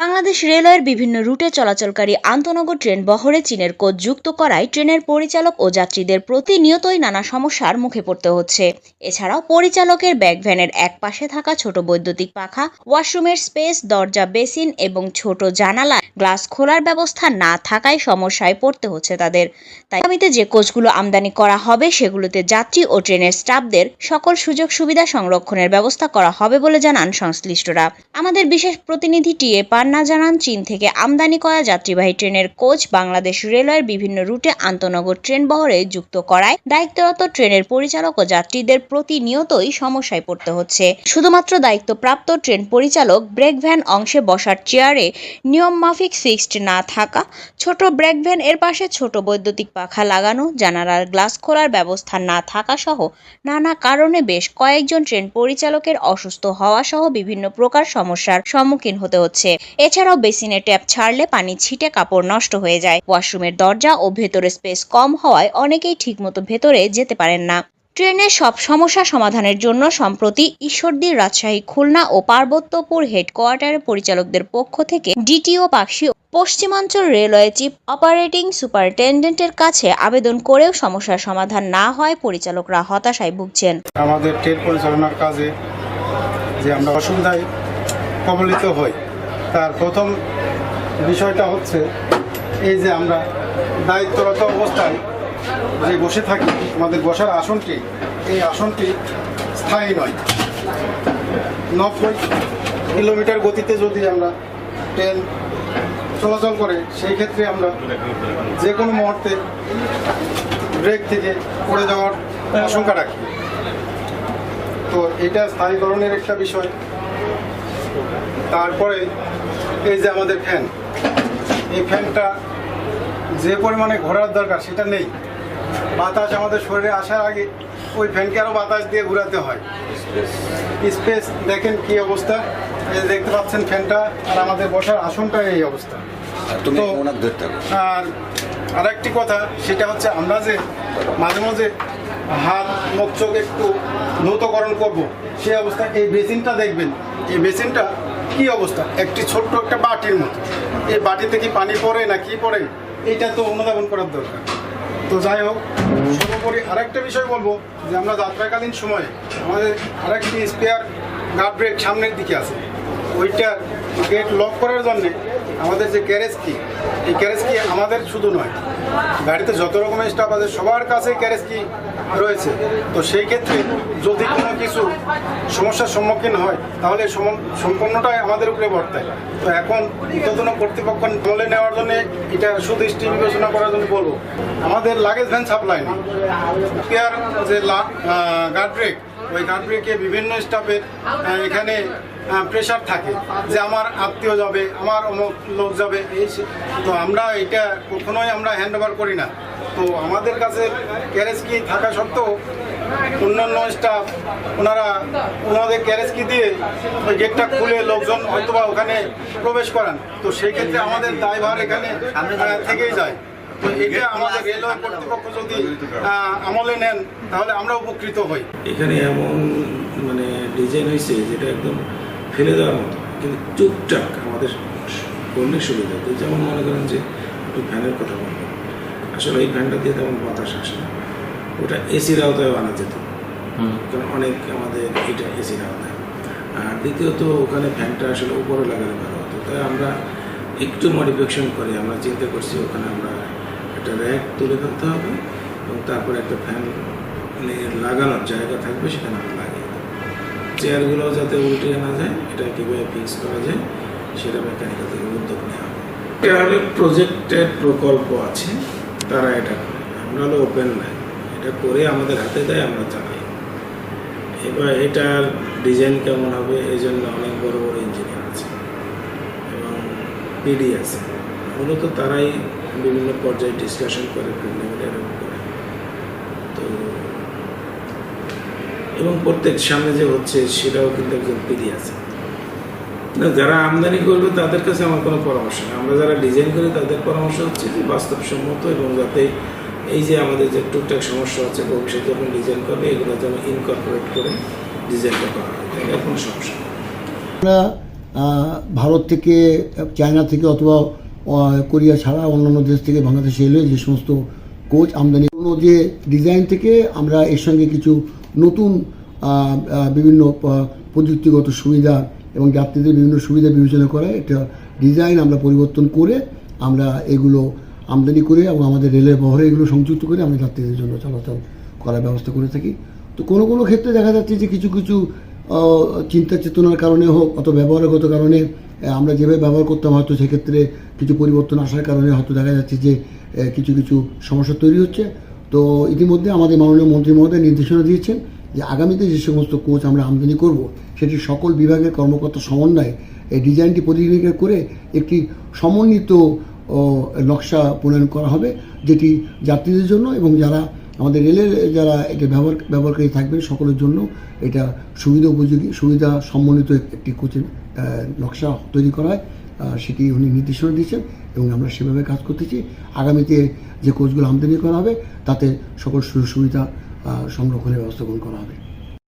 বাংলাদেশ রেলওয়ের বিভিন্ন রুটে চলাচলকারী আন্তনগর ট্রেন বহরে চীনের কোচ যুক্ত করায় ট্রেনের পরিচালক ও যাত্রীদের প্রতিনিয়তই নানা সমস্যার মুখে পড়তে হচ্ছে। এছাড়াও পরিচালকের ব্যাগভ্যানের এক পাশে থাকা ছোট বৈদ্যুতিক পাখা, ওয়াশরুমের স্পেস, দরজা, বেসিন এবং ছোট জানালা, গ্লাস খোলার ব্যবস্থা না থাকায় সমস্যায় পড়তে হচ্ছে তাদের। তাই আগামীতে যে কোচগুলো আমদানি করা হবে, সেগুলোতে যাত্রী ও ট্রেনের স্টাফদের সকল সুযোগ সুবিধা সংরক্ষণের ব্যবস্থা করা হবে বলে জানান সংশ্লিষ্টরা। আমাদের বিশেষ প্রতিনিধি টি এ পান্না জানান, চীন থেকে আমদানি করা যাত্রীবাহী ট্রেনের কোচ বাংলাদেশ রেলওয়ের বিভিন্ন রুটে আন্তনগর ট্রেন বহরে যুক্ত করায় দায়িত্বরত ট্রেনের পরিচালক ও যাত্রীদের প্রতিনিয়তই সমস্যায় পড়তে হচ্ছে। শুধুমাত্র দায়িত্বপ্রাপ্ত ট্রেন পরিচালক ব্রেক ভ্যান অংশে বসার চেয়ারে নিয়ম মাফিক ফিক্সড না থাকা, ছোট ব্রেক ভ্যান এর পাশে ছোট বৈদ্যুতিক পাখা লাগানো, জানালার গ্লাস খোলার ব্যবস্থা না থাকা সহ নানা কারণে বেশ কয়েকজন ট্রেন পরিচালকের অসুস্থ হওয়া সহ বিভিন্ন প্রকার সমস্যার সম্মুখীন হতে হচ্ছে। এছাড়াও বেসিনে ট্যাপ ছাড়লে পানি ছিটে কাপড় নষ্ট হয়ে যায়। ওয়াশরুমের দরজা ও ভেতরে স্পেস কম হওয়ায় অনেকেই ঠিকমতো ভেতরে যেতে পারেন না। ট্রেনের সব সমস্যা সমাধানের জন্য সম্প্রতি ঈশ্বরদী রাজশাহী খুলনা ও পার্বত্যপুর হেডকোয়ার্টারের পরিচালকদের পক্ষ থেকে ডিটিও পাকশি পশ্চিমাঞ্চল রেলওয়ে চিফ অপারেটিং সুপারিনটেন্ডেন্টের কাছে আবেদন করেও সমস্যার সমাধান না হয় পরিচালকরা হতাশায় ভুগছেন। আমাদের ট্রেন পরিচালনার কাজে যে আমরা অসুবিধায় কবলিত হই তার প্রথম বিষয়টা হচ্ছে এই যে আমরা দায়িত্বরত অবস্থায় যে বসে থাকি, আমাদের বসার আসনটি, এই আসনটি স্থায়ী নয়। নব্বই কিলোমিটার গতিতে যদি আমরা ট্রেন চলাচল করে, সেই ক্ষেত্রে আমরা যে কোনো মুহূর্তে ব্রেক থেকে পড়ে যাওয়ার আশঙ্কা রাখি। তো এটা স্থায়ীকরণের একটা বিষয়। তারপরে এই যে আমাদের ফ্যান এই ফ্যানটা যে পরিমাণে ঘোরার দরকার সেটা নেই। বাতাস আমাদের শরীরে আসার আগে ওই ফ্যানকে আরও বাতাস দিয়ে ঘোরাতে হয়। স্পেস দেখেন কি অবস্থা। এই দেখতে পাচ্ছেন ফ্যানটা আর আমাদের বসার আসনটা এই অবস্থা। তো- আর আরেকটি কথা সেটা হচ্ছে আমরা যে মাঝে মাঝে হাত মুখ চোখ একটু নৌতকরণ করব সেই অবস্থায় এই বেসিনটা দেখবেন। এই বেসিনটা কি অবস্থা? একটি ছোট্ট একটা বাটির মতো। এই বাটিতে কি পানি পড়ে না কি পড়ে? এইটা তো অনুধাবন করার দরকার। তো যাই হোক, সর্বোপরি আরেকটা বিষয় বলব যে আমরা যাত্রাকালীন সময়ে আমাদের আরেকটি স্পেয়ার গার্ড ব্রেক সামনের দিকে আছে। ওইটা গেট লক করার জন্যে আমাদের যে গ্যারেজ কি এই গ্যারেজ কি আমাদের শুধু নয়, গাড়িতে যত রকমের স্টাফ আছে সবার কাছে গ্যারেজ কি রয়েছে। তো সেই ক্ষেত্রে যদি কোনো কিছু সমস্যার সম্মুখীন হয়, তাহলে সম্পূর্ণটাই আমাদের উপরে বর্তায়। তো এখন উদ্বোধন কর্তৃপক্ষ মলে নেওয়ার জন্য এটা সুদৃষ্টি বিবেচনা করার জন্য বলব। আমাদের লাগেজ ভ্যান সাপ্লাই নেই। যে গার্ড ব্রেক ওই ব্রেকে বিভিন্ন স্টাফের এখানে প্রেশার থাকে যে আমার আত্মীয় যাবে, আমার অমুক লোক যাবে, এই তো আমরা এটা কখনোই আমরা হ্যান্ড ওভার করি না। তো আমাদের কাছে ক্যারেজ কি থাকা সত্ত্বেও অন্যান্য স্টাফ ওনারা ওনাদের ক্যারেজ কি দিয়ে ওই গেটটা খুলে লোকজন হয়তোবা ওখানে প্রবেশ করান। তো সেই ক্ষেত্রে আমাদের দায়ভার এখানে থেকেই যায়। তো এটা আমাদের রেলওয়ে কর্তৃপক্ষ যদি আমলে নেন তাহলে আমরা উপকৃত হই। এখানে এমন মানে ডিজাইন হয়েছে যেটা একদম ফেলে দেওয়ার মতো কিন্তু টুকটাক আমাদের করলে সুবিধা তো যেমন মনে করেন যে একটু ফ্যানের কথা বলবেন আসলে এই ফ্যানটা দিয়ে তেমন বাতাস আসে না। ওটা এসির আওতায় আনা যেত। কারণ অনেক আমাদের এটা এসির আওতায়। আর দ্বিতীয়ত ওখানে ফ্যানটা আসলে উপরে লাগালে ভালো হতো। তাই আমরা একটু মডিফিকেশন করে আমরা চিন্তা করছি ওখানে আমরা একটা র্যাক তুলে ফেলতে হবে এবং তারপরে একটা ফ্যান লাগানোর জায়গা থাকবে সেখানে আমরা লাগিয়ে দেবো। চেয়ারগুলো যাতে উল্টে না যায়, এটা কীভাবে ফিক্স করা যায়, সেটা মেকানিক্যাল থেকে উদ্যোগ নেওয়া হবে। এটা হলো প্রজেক্টের প্রকল্প আছে, তারা এটা করে। আমরা হলো ওপেন নাই এটা করে আমাদের হাতে দেয়, আমরা চালাই। এবার এটার ডিজাইন কেমন হবে এই জন্য অনেক বড় বড় ইঞ্জিনিয়ার আছে এবং পিডি আছে। মূলত তারাই বিভিন্ন পর্যায়ে ডিসকাশন করে প্রিলিমিনারি করে। তো এবং প্রত্যেক সামনে যে হচ্ছে সেটাও কিন্তু একজন পিডি আছে। না, যারা আমদানি করবে তাদের কাছে আমার কোনো পরামর্শ নেই। আমরা যারা ডিজাইন করি তাদের পরামর্শ হচ্ছে যে বাস্তবসম্মত এবং যাতে এই যে আমাদের যে টুকটাক সমস্যা হচ্ছে, ভবিষ্যতে যখন ডিজাইন করবে, এগুলো যেন ইনকর্পোরেট করে ডিজাইনটা করা হয়। তাহলে কোনো সমস্যা আমরা ভারত থেকে, চায়না থেকে অথবা কোরিয়া ছাড়া অন্যান্য দেশ থেকে বাংলাদেশে এলে যে সমস্ত কোচ আমদানি পুরনো যে ডিজাইন থেকে আমরা এর সঙ্গে কিছু নতুন বিভিন্ন প্রযুক্তিগত সুবিধা এবং যাত্রীদের বিভিন্ন সুবিধা বিবেচনা করে, এটা ডিজাইন আমরা পরিবর্তন করে আমরা এগুলো আমদানি করে এবং আমাদের রেলের বহরে এগুলো সংযুক্ত করে আমরা যাত্রীদের জন্য চলাচল করার ব্যবস্থা করে থাকি। তো কোনো কোনো ক্ষেত্রে দেখা যাচ্ছে যে কিছু কিছু চিন্তা চেতনার কারণে হোক অত ব্যবহারগত কারণে আমরা যেভাবে ব্যবহার করতাম হয়তো সেক্ষেত্রে কিছু পরিবর্তন আসার কারণে হয়তো দেখা যাচ্ছে যে কিছু কিছু সমস্যা তৈরি হচ্ছে। তো ইতিমধ্যে আমাদের মাননীয় মন্ত্রী মহোদয় নির্দেশনা দিয়েছেন যে আগামীতে যে সমস্ত কোচ আমরা আমদানি করব, সেটি সকল বিভাগের কর্মকর্তা সমন্বয়ে এই ডিজাইনটি পরিচালনা করে একটি সমন্বিত নকশা প্রণয়ন করা হবে, যেটি যাত্রীদের জন্য এবং যারা আমাদের রেলের যারা এটা ব্যবহার, ব্যবহারকারী থাকবেন সকলের জন্য এটা সুবিধা উপযোগী, সুবিধা সম্মানিত একটি কোচের নকশা তৈরি করায় সেটি উনি নির্দেশনা দিয়েছেন এবং আমরা সেভাবে কাজ করতেছি। আগামীতে যে কোচগুলো আমদানি করা হবে, তাতে সকল সুযোগ সুবিধা সংরক্ষণের ব্যবস্থাপন করা হবে।